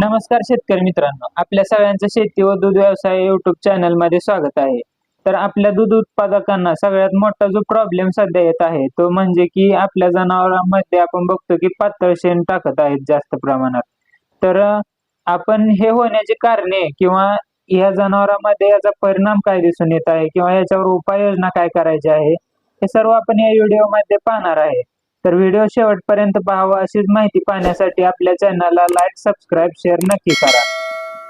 नमस्कार शेतकरी मित्रांनो आपल्या सगळ्यांचं शेती व दूध व्यवसाय युट्यूब चॅनलमध्ये स्वागत आहे. तर आपल्या दूध उत्पादकांना सगळ्यात मोठा जो प्रॉब्लेम सध्या येत आहे तो म्हणजे की आपल्या जनावरांमध्ये आपण बघतो की पातळ शेण टाकत आहेत जास्त प्रमाणात. तर आपण हे होण्याची कारणे किंवा या जनावरांमध्ये याचा परिणाम काय दिसून येत आहे किंवा याच्यावर उपाययोजना काय करायची आहे हे सर्व आपण या व्हिडिओमध्ये पाहणार आहे. तर व्हिडिओ शेवटपर्यंत पाहावा अशीच माहिती पाहण्यासाठी आपल्या चॅनलला लाईक सबस्क्राईब शेअर नक्की करा.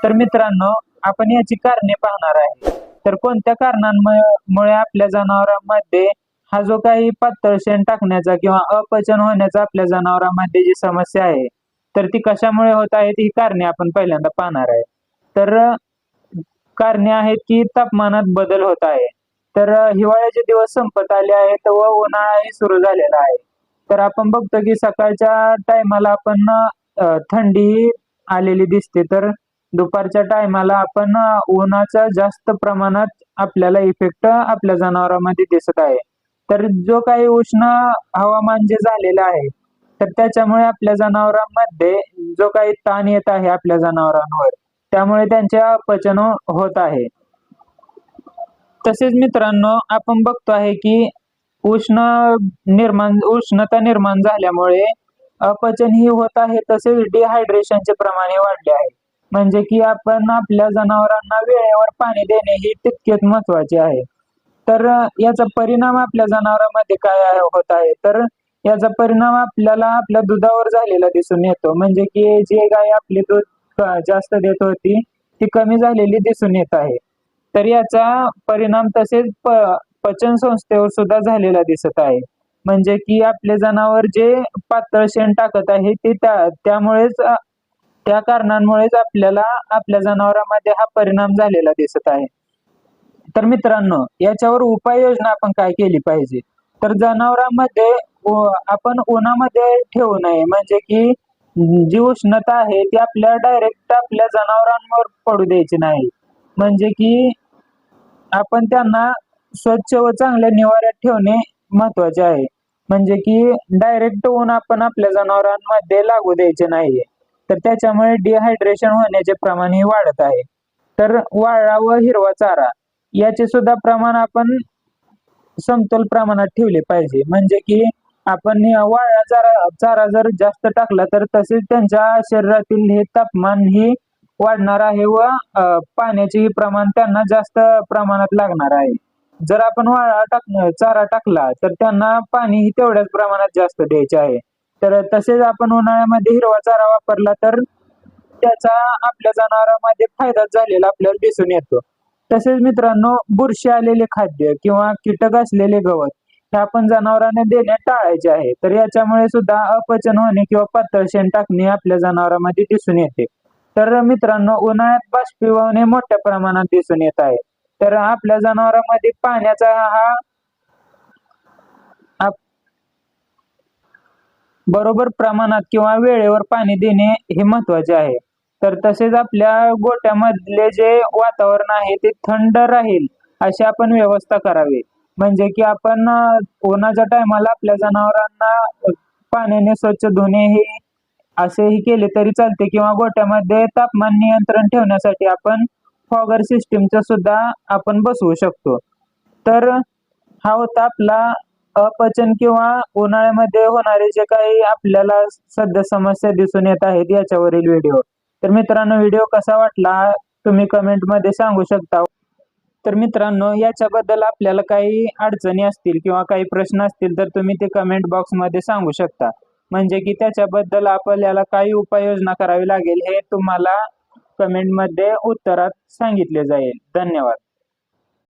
तर मित्रांनो आपण याची कारणे पाहणार आहे. तर कोणत्या कारणांमुळे आपल्या जनावरांमध्ये हा जो काही पातळ शेण टाकण्याचा किंवा अपचन होण्याचा आपल्या जनावरांमध्ये जी समस्या आहे तर ती कशामुळे होत आहेत ही कारणे आपण पहिल्यांदा पाहणार आहे. तर कारणे आहेत की तापमानात बदल होत आहे. तर हिवाळ्याचे दिवस संपत आले आहेत व उन्हाळाही सुरू झालेला आहे. तर आपण बघतो की सकाळच्या टायमाला आपण थंडी आलेली दिसते. तर दुपारच्या टायमाला आपण उन्हाचा जास्त प्रमाणात आपल्याला इफेक्ट आपल्या जनावरांमध्ये दिसत आहे. तर जो काही उष्ण हवामान जे झालेलं आहे तर त्याच्यामुळे आपल्या जनावरांमध्ये जो काही ताण येत आहे आपल्या जनावरांवर त्यामुळे त्यांच्या पचन होत आहे. तसेच मित्रांनो आपण बघतो आहे की उष्ण निर्माण उष्णता निर्माण झाल्यामुळे अपचन ही होत आहे तसेच डिहायड्रेशनचे प्रमाण वाढले आहे. म्हणजे की आपण आपल्या जनावरांना वेळेवर पाणी देणे ही तितकेच महत्त्वाचे आहे. तर याचा परिणाम आपल्या जनावरांमध्ये काय होत आहे? तर याचा परिणाम आपल्याला आपल्या दुधावर झालेला दिसून येतो. म्हणजे की जे गाय आपली दूध जास्त देत होती ती कमी झालेली दिसून येत आहे. तर याचा परिणाम तसेच पचन संस्थेवर सुद्धा झालेला दिसत आहे. म्हणजे की आपले जनावर जे पातळ शेण टाकत आहे ते त्या त्यामुळेच त्या कारणांमुळेच आपल्याला आपल्या जनावरांमध्ये हा परिणाम झालेला दिसत आहे. तर मित्रांनो याच्यावर उपाययोजना आपण काय केली पाहिजे? तर जनावरांमध्ये आपण उन्हामध्ये ठेवू नये. म्हणजे की जी उष्णता आहे ती आपल्या डायरेक्ट आपल्या जनावरांवर पडू द्यायची नाही. म्हणजे की आपण त्यांना स्वच्छ व चांगल्या निवाऱ्यात ठेवणे महत्त्वाचे आहे. म्हणजे की डायरेक्ट ऊन आपण आपल्या जनावरांमध्ये लागू द्यायचे नाहीये. तर त्याच्यामुळे डिहायड्रेशन होण्याचे प्रमाण हे वाढत आहे. तर वाळा व हिरवा चारा याचे सुद्धा प्रमाण आपण समतोल प्रमाणात ठेवले पाहिजे. म्हणजे की आपण वाळा चारा चारा जर जास्त टाकला तर तसेच त्यांच्या शरीरातील हे तापमान ही वाढणार आहे व पाण्याचेही पाण्याचे प्रमाण त्यांना जास्त प्रमाणात लागणार आहे. जर आपण वाळा टाक चारा टाकला तर त्यांना पाणी ही तेवढ्याच प्रमाणात जास्त द्यायचे आहे. तर तसेच आपण उन्हाळ्यामध्ये हिरवा चारा वापरला तर त्याचा आपल्या जनावरांमध्ये फायदाच झालेला आपल्याला दिसून येतो. तसेच मित्रांनो बुरशी आलेले खाद्य किंवा कीटक असलेले गवत हे आपण जनावरांना देणे टाळायचे आहे. तर याच्यामुळे सुद्धा अपचन होणे किंवा पातळ शेण टाकणे आपल्या जनावरांमध्ये दिसून येते. तर मित्रांनो उन्हाळ्यात बाष्पीभवने हे मोठ्या प्रमाणात दिसून येत आहे. तर आपल्या जनावरांमध्ये पाण्याचा हा बरोबर प्रमाणात किंवा वेळेवर पाणी देणे हे महत्त्वाचे आहे. तर तसेच आपल्या गोट्यामधले जे वातावरण आहे ते थंड राहील अशी आपण व्यवस्था करावी. म्हणजे की आपण उन्हाच्या टायमाला आपल्या जनावरांना पाण्याने स्वच्छ धुणे हे असेही केले तरी चालते किंवा गोट्यामध्ये तापमान नियंत्रण ठेवण्यासाठी आपण फॉगर सिस्टीमचा सुद्धा आपण बसवू शकतो. तर हा होता आपला अपचन किंवा उन्हाळ्यामध्ये होणारे जे काही आपल्याला सध्या समस्या दिसून येत आहेत याच्यावरील व्हिडिओ तर मित्रांनो व्हिडिओ कसा वाटला तुम्ही कमेंटमध्ये सांगू शकता. तर मित्रांनो याच्याबद्दल आपल्याला काही अडचणी असतील किंवा काही प्रश्न असतील तर तुम्ही ते कमेंट बॉक्समध्ये सांगू शकता. म्हणजे की त्याच्याबद्दल आपल्याला काही उपाययोजना करावी लागेल हे तुम्हाला कमेंटमध्ये उत्तरात सांगितले जाईल. धन्यवाद.